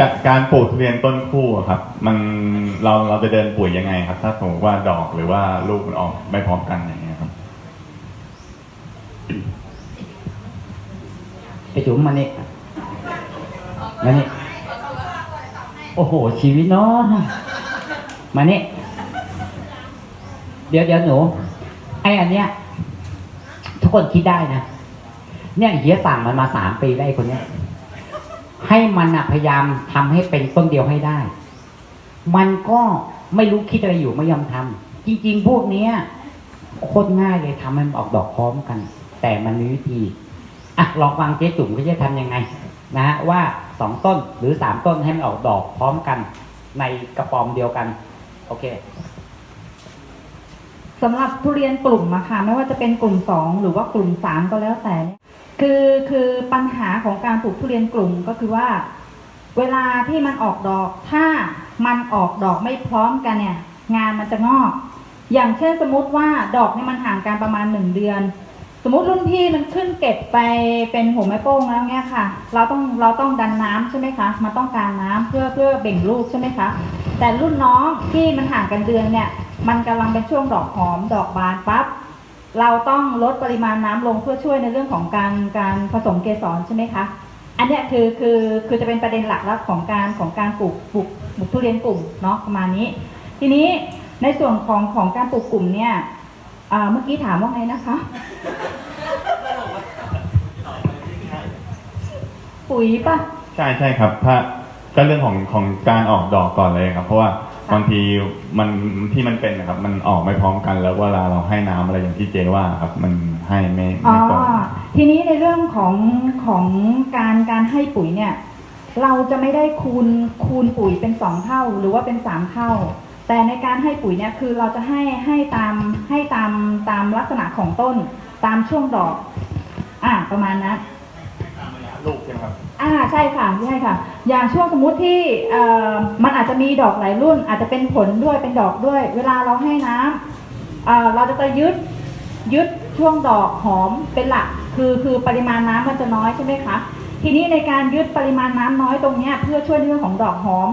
กะการปลูกทุเรียนต้นคู่อะครับ มันเราเราจะเดินปุ๋ยยังไงครับ ถ้าสมมติว่าดอกหรือว่าลูกมันออกไม่พร้อมกันอย่างเงี้ยครับไอจุ๋มมานี่มานี่โอ้โห ชีวิตเนาะมานี่เดี๋ยวเดี๋ยวหนูไออันเนี้ย ทุกคนคิดได้นะเนี่ยเฮียสั่งมันมาสามปีแล้วไอ้คนเนี้ย ให้มันพยายามทำให้เป็นต้นเดียวให้ได้ มันก็ไม่รู้คิดอะไรอยู่ไม่ยอมทำจริง ๆ พวกเนี้ยโคตรง่ายเลยทำให้มันออกดอกพร้อมกัน แต่มันมีวิธีอะลองฟังเจ๊จุ๋มเขาจะทำยังไง นะฮะว่าสองต้นหรือสามต้นให้มันออกดอกพร้อมกัน ในกระป๋อมเดียวกัน โอเคสำหรับทุเรียนกลุ่มอะค่ะไม่ว่าจะเป็นกลุ่มสองหรือว่ากลุ่มสามก็แล้วแต่ คือคือปัญหาของการปลูกทุเรียนกลุ่มก็คือว่า เวลาที่มันออกดอก ถ้ามันออกดอกไม่พร้อมกันเนี่ย งานมันจะงอก อย่างเช่นสมมติว่าดอกเนี่ยมันห่างกันประมาณหนึ่งเดือน สมมติรุ่นพี่มันขึ้นเก็บไปเป็นหัวไม้โป้งแล้วเนี่ยค่ะ เราต้องเราต้องดันน้ำใช่ไหมคะมันต้องการน้ำเพื่อเพื่อเบ่งลูกใช่ไหมคะแต่รุ่นน้องที่มันห่างกันเดือนเนี่ย มันกำลังเป็นช่วงดอกหอมดอกบานปั๊บ เราต้องลดปริมาณน้ำลงเพื่อช่วยในเรื่องของการการผสมเกสรใช่ไหมคะอันนี้คือคือคือจะเป็นประเด็นหลักแล้วของการของการปลูกปลูกปลูกทุเรียนกลุ่มเนาะประมาณนี้ ทีนี้ในส่วนของของการปลูกกลุ่มเนี่ยเมื่อกี้ถามว่าไงนะคะ ปุ๋ยปะใช่ใช่ครับ ถ้าก็เรื่องของของการออกดอกก่อนเลยครับ เพราะว่า บางทีมันที่มันเป็นนะครับ มันออกไม่พร้อมกัน แล้วเวลาเราให้น้ำอะไรอย่างที่เจว่าครับ มันให้ไม่อ๋อไม่ตรงทีนี้ในเรื่องของของการการให้ปุ๋ยเนี่ย เราจะไม่ได้คูณคูณปุ๋ยเป็นสองเท่าหรือว่าเป็นสามเท่า แต่ในการให้ปุ๋ยเนี่ยคือเราจะให้ให้ตามให้ตามตามลักษณะของต้น ตามช่วงดอก อ่าประมาณนั้น ลูกใช่ไหมครับ อ่าใช่ค่ะใช่ค่ะ อย่างช่วงสมมุติที่เอ่อมันอาจจะมีดอกหลายรุ่น อาจจะเป็นผลด้วยเป็นดอกด้วย เวลาเราให้น้ำเอ่อเราจะไปยึดยึดช่วงดอกหอมเป็นหลัก คือคือปริมาณน้ำมันจะน้อยใช่ไหมคะทีนี้ในการยึดปริมาณน้ำน้อยตรงเนี้ยเพื่อช่วยเรื่องของดอกหอม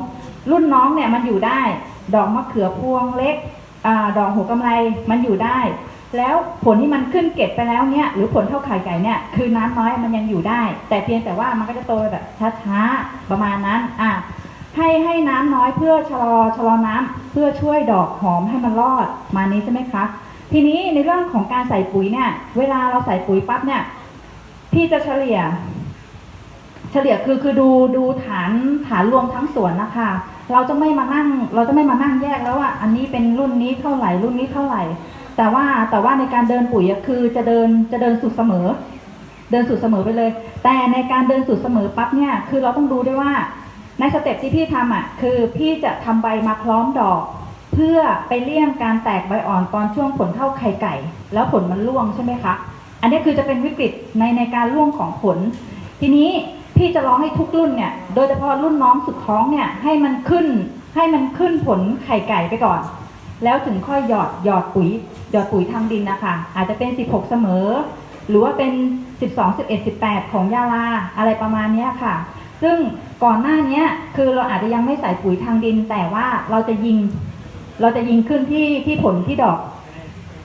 รุ่นน้องเนี่ยมันอยู่ได้ ดอกมะเขือพวงเล็กอาดอกหัวกำไรมันอยู่ได้ แล้วผลที่มันขึ้นเก็บไปแล้วเนี่ยหรือผลเท่าไข่ไก่เนี่ยคือน้ำน้อยมันยังอยู่ได้ แต่เพียงแต่ว่ามันก็จะโตแบบช้าๆประมาณนั้นอะให้ให้น้ำน้อยเพื่อชะลอชะลอน้ำเพื่อช่วยดอกหอมให้มันรอดมานี้ใช่ไหมคะทีนี้ในเรื่องของการใส่ปุ๋ยเนี่ย เวลาเราใส่ปุ๋ยปั๊บเนี่ยพี่จะเฉลี่ย เฉลี่ยคือคือดูดูฐานฐานรวมทั้งสวนนะคะ เราจะไม่มานั่ง เราจะไม่มานั่งแยกแล้วว่าอันนี้เป็นรุ่นนี้เท่าไหร่รุ่นนี้เท่าไหร่ แต่ว่าแต่ว่าในการเดินปุ๋ยคือจะเดินจะเดินสุดเสมอ เดินสุดเสมอไปเลย แต่ในการเดินสุดเสมอปั๊บเนี่ยคือเราต้องดูด้วยว่าในสเต็ปที่พี่ทำอะคือพี่จะทำใบมาพร้อมดอก เพื่อไปเลี่ยงการแตกใบอ่อนตอนช่วงผลเท่าไข่ไก่ แล้วผลมันร่วงใช่ไหมคะอันนี้คือจะเป็นวิกฤตในในการร่วงของผล ทีนี้พี่จะร้องให้ทุกรุ่นเนี่ยโดยเฉพาะรุ่นน้องสุดท้องเนี่ยให้มันขึ้นให้มันขึ้นผลไข่ไก่ไปก่อน แล้วถึงค่อยหยอดหยอดปุ๋ย หยอดปุ๋ยทางดินนะคะ อาจจะเป็น 16 เสมอ หรือว่าเป็น 12 11 18 ของยาลาอะไรประมาณนี้ค่ะ ซึ่งก่อนหน้านี้คือเราอาจจะยังไม่ใส่ปุ๋ยทางดิน แต่ว่าเราจะยิง เราจะยิงขึ้นที่ที่ผลที่ดอก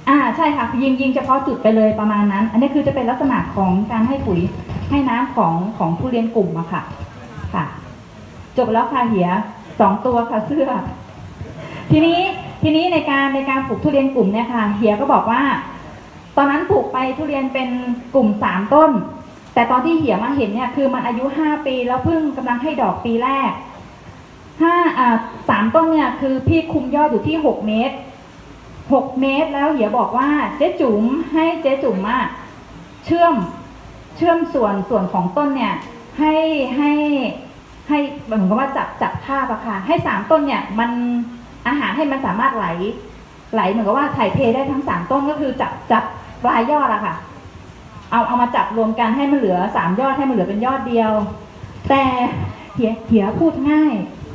อ่าใช่ค่ะ ยิงยิงเฉพาะจุดไปเลยประมาณนั้น อันนี้คือจะเป็นลักษณะของการให้ปุ๋ยให้น้ำของของทุเรียนกลุ่มอะค่ะ ค่ะ จบแล้วค่ะเหียสองตัวค่ะเสื้อ ทีนี้ ทีนี้ในการในการปลูกทุเรียนกลุ่มเนี่ยค่ะเหียก็บอกว่า ตอนนั้นปลูกไปทุเรียนเป็นกลุ่มสามต้น แต่ตอนที่เหียมาเห็นเนี่ยคือมันอายุห้าปีแล้วเพิ่งกำลังให้ดอกปีแรกห้าอ่าสามต้นเนี่ยคือพี่คุมยอดอยู่ที่หกเมตรหกเมตรแล้วเหียบอกว่าเจ๊จุ๋มให้เจ๊จุ๋มอะเชื่อมเชื่อมส่วนส่วนของต้นเนี่ย ให้ให้ให้เหมือนกับว่าจับจับภาพอะค่ะให้สามต้นเนี่ยมัน อาหารให้มันสามารถไหล ไหลเหมือนกับว่าถ่ายเทได้ทั้งสามต้นก็คือจับจับปลายยอดอะค่ะ เอาเอามาจับรวมกันให้มันเหลือสามยอดให้มันเหลือเป็นยอดเดียว แต่เหียเหียพูดง่าย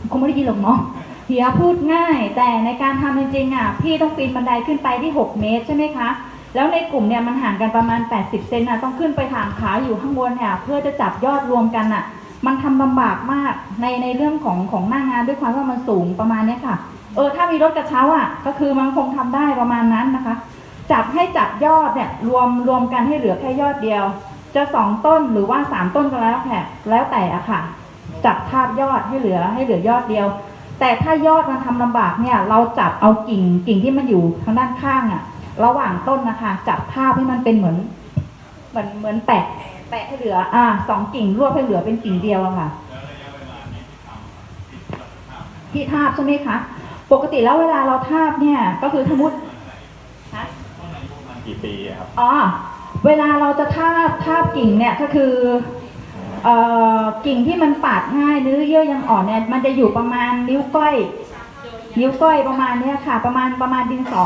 คงไม่ได้ยินหรอกเนาะเฮียพูดง่าย แต่ในการทำจริงๆอะพี่ต้องปีนบันไดขึ้นไปที่6เมตรใช่ไหมคะแล้วในกลุ่มเนี่ยมันห่างกันประมาณ 80 เซนอะต้องขึ้นไปถางขาอยู่ข้างบนเนี่ยเพื่อจะจับยอดรวมกันอะ มันทำลำบากมากในในเรื่องของของหน้างานด้วยความว่ามันสูงประมาณนี้ค่ะ เออถ้ามีรถกระเช้าอะก็คือมันคงทำได้ประมาณนั้นนะคะ จับให้จับยอดเนี่ยรวมรวมกันให้เหลือแค่ยอดเดียว จะสองต้นหรือว่าสามต้นก็แล้วแต่แล้วแต่อะค่ะ จับทาบยอดให้เหลือให้เหลือยอดเดียว แต่ถ้ายอดมันทำลำบากเนี่ย เราจับเอากิ่งกิ่งที่มันอยู่ทางด้านข้างอะระหว่างต้นนะคะ จับทาบให้มันเป็นเหมือน เหมือนเหมือนแปะแปะให้เหลือ อ่าสองกิ่งรวบให้เหลือเป็นกิ่งเดียวอะค่ะที่ทาบใช่ไหมคะ ปกติแล้วเวลาเราทาบเนี่ยก็คือสมมติฮะกี่ปีอะครับอ๋อเวลาเราจะทาบทาบกิ่งเนี่ยก็คือเอ่อกิ่งที่มันปาดง่ายเนื้อเยื่อยังอ่อนเนี่ยมันจะอยู่ประมาณนิ้วก้อย นิ้วก้อยประมาณเนี้ยค่ะ ประมาณประมาณดินสอ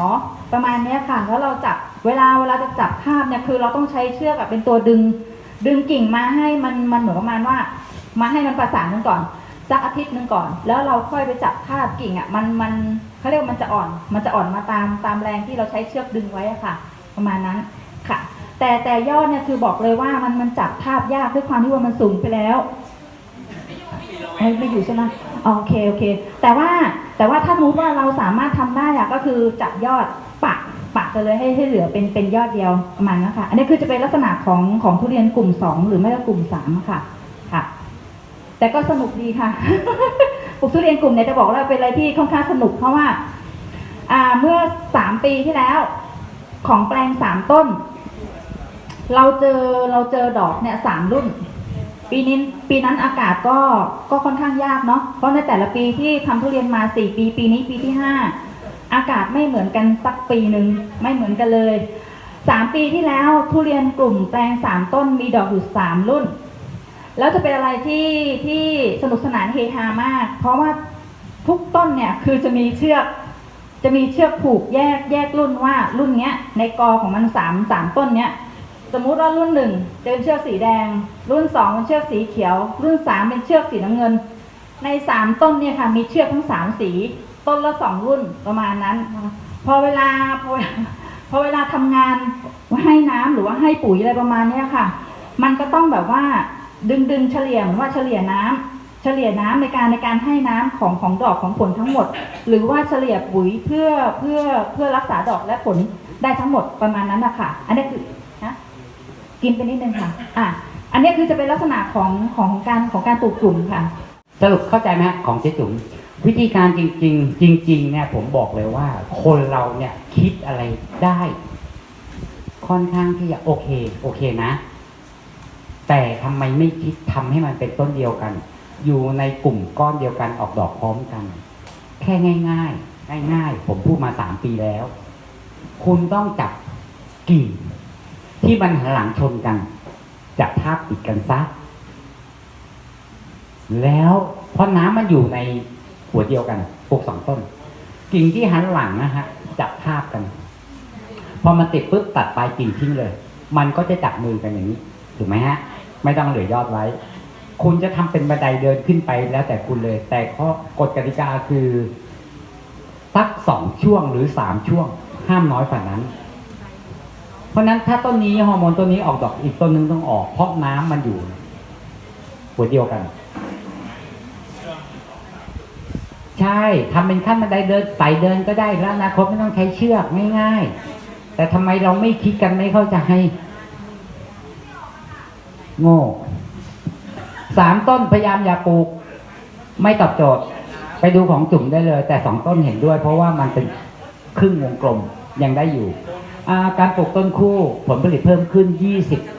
ประมาณเนี้ยค่ะแล้วเราจับเวลาเวลาจะจับทาบเนี่ยคือเราต้องใช้เชือกอะเป็นตัวดึง ดึงกิ่งมาให้มันมันเหมือนประมาณว่า มาให้มันประสานกันก่อน สักอาทิตย์หนึ่งก่อน แล้วเราค่อยไปจับทาบกิ่งอะมันมันเขาเรียกว่ามันจะอ่อน มันจะอ่อนมาตามตามแรงที่เราใช้เชือกดึงไว้อะค่ะ ประมาณนั้นค่ะ แต่แต่ยอดเนี่ยคือบอกเลยว่ามันมันจับทาบยากด้วยความที่ว่ามันสูงไปแล้วเอ้ยไม่อยู่ใช่ไหมโอเคโอเค แต่ว่าแต่ว่าถ้ามมติว่าเราสามารถทำได้อะก็คือจับยอดปักปักไปเลยให้ให้เหลือเป็นเป็นยอดเดียวประมาณนั้นค่ะ อันนี้คือจะเป็นลักษณะของของทุเรียนกลุ่มสองหรือไม่ก็กลุ่มสามค่ะ แต่ก็สนุกดีค่ะปลูกทุเรียนกลุ่มเนี่ยจะบอกว่าเป็นอะไรที่ค่อนข้างสนุกเพราะว่าอ่าเมื่อสามปีที่แล้ว ของแปลงสามต้น เราเจอเราเจอดอกเนี่ยสามรุ่น ปีนี้ปีนั้นอากาศก็ก็ค่อนข้างยากเนาะเพราะในแต่ละปีที่ทำทุเรียนมาสี่ปี ปีนี้ปีที่ห้าอากาศไม่เหมือนกันสักปีหนึ่งไม่เหมือนกันเลยสามปีที่แล้วทุเรียนกลุ่มแปลงสามต้นมีดอกอยู่สามรุ่น แล้วจะเป็นอะไรที่ที่สนุกสนานเฮฮามาก เพราะว่าทุกต้นเนี่ยคือจะมีเชือกจะมีเชือกผูกแยกแยกรุ่นว่ารุ่นเนี้ย ในกอของมันสามสามต้นเนี้ยสมมุติว่ารุ่นหนึ่งจะเป็นเชือกสีแดง รุ่นสองเป็นเชือกสีเขียว รุ่นสามเป็นเชือกสีน้ำเงิน ในสามต้นเนี่ยค่ะมีเชือกทั้งสามสี ต้นละสองรุ่นประมาณนั้น พอเวลาพอเวลาพอเวลาทำงานให้น้ำหรือว่าให้ปุ๋ยอะไรประมาณเนี้ยค่ะ มันก็ต้องแบบว่า ดึงดึงเฉลี่ยเหมือนว่าเฉลี่ยน้ำเฉลี่ยน้ำในการในการให้น้ำของของดอกของผลทั้งหมด หรือว่าเฉลี่ยปุ๋ยเพื่อเพื่อเพื่อรักษาดอกและผลได้ทั้งหมดประมาณนั้นนะคะอันนี้คือนะกินไปนิดนึงค่ะอะอันนี้คือจะเป็นลักษณะของของการของการปลูกกลุ่มค่ะ สรุปเข้าใจไหมฮะของเจ๊จุ๋มวิธีการจริง ๆ จริง ๆ เนี่ยผมบอกเลยว่า คนเราเนี่ยคิดอะไรได้ ค่อนข้างที่จะโอเค โอเคนะ แต่ทำไมไม่คิดทำให้มันเป็นต้นเดียวกัน อยู่ในกลุ่มก้อนเดียวกันออกดอกพร้อมกัน แค่ง่าย ๆ ง่าย ๆ ผมพูดมาสามปีแล้ว คุณต้องจับกิ่งที่มันหันหลังชนกันจับทาบติดกันซะแล้วเพราะน้ำมันอยู่ในหัวเดียวกันปลูกสองต้น กิ่งที่หันหลังนะฮะจับทาบกัน พอมันติดปุ๊บตัดปลายกิ่งทิ้งเลย มันก็จะจับมือกันอย่างนี้ถูกไหมฮะ ไม่ต้องเหลือยอดไว้ คุณจะทำเป็นบันไดเดินขึ้นไปแล้วแต่คุณเลย แต่ข้อกฎกติกาคือสักสองช่วงหรือสามช่วง ห้ามน้อยกว่านั้น เพราะฉะนั้นถ้าต้นนี้ฮอร์โมนต้นนี้ออกดอกอีกต้นนึงต้องออกเพราะน้ำมันอยู่หัวเดียวกัน ใช่ทำเป็นขั้นบันไดเดินไต่เดินก็ได้แล้วอนาคตไม่ต้องใช้เชือกง่ายๆแต่ทำไมเราไม่คิดกันไม่เข้าใจ โง่สามต้นพยายามอย่าปลูก ไม่ตอบโจทย์ ไปดูของจุ่มได้เลย แต่สองต้นเห็นด้วย เพราะว่ามันเป็นครึ่งวงกลมยังได้อยู่าการปลูกต้นคู่ผลผลิตเพิ่มขึ้น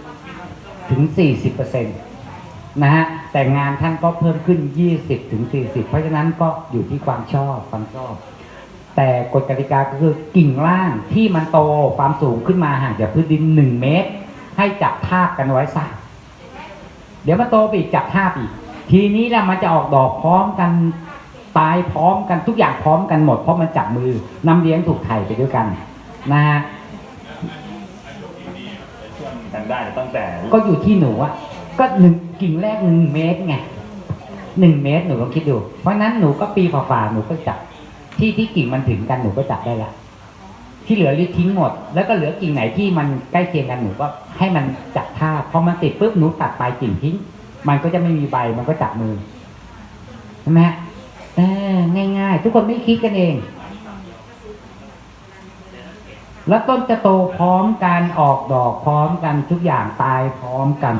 20 ถึง 40เปอร์เซ็นต์นะฮะแต่งานท่านก็เพิ่มขึ้น 20 ถึง 40 เพราะฉะนั้นก็อยู่ที่ความชอบความชอบ แต่กฎกติกาก็คือกิ่งล่างที่มันโตความสูงขึ้นมาห่างจากพื้นดิน 1 เมตร ให้จับทาบกันไว้ซะ เดี๋ยวมันโตไปอีกจับทาบอีกทีนี้แล้วมันจะออกดอกพร้อมกันตายพร้อมกันทุกอย่างพร้อมกันหมด เพราะมันจับมือนำเลี้ยงถูกไถ่ไปด้วยกัน นะฮะกันได้ตั้งแต่ ก็อยู่ที่หนูอะก็หนึ่งกิ่งแรกหนึ่งเมตรไงหนึ่งเมตรหนูลองคิดดู เพราะฉะนั้นหนูก็ปีฝ่าๆหนูก็จับที่ที่กิ่งมันถึงกันหนูก็จับได้ละ ที่เหลือรีบทิ้งหมด แล้วก็เหลือกิ่งไหนที่มันใกล้เคียงกันหนูก็ให้มันจับท่าพอมันติดปุ๊บหนูตัดปลายกิ่งทิ้ง มันก็จะไม่มีใบมันก็จับมือใช่ไหมฮะเออง่าย ๆ ทุกคนไม่คิดกันเอง แล้วต้นจะโตพร้อมกันออกดอกพร้อมกันทุกอย่างตายพร้อมกัน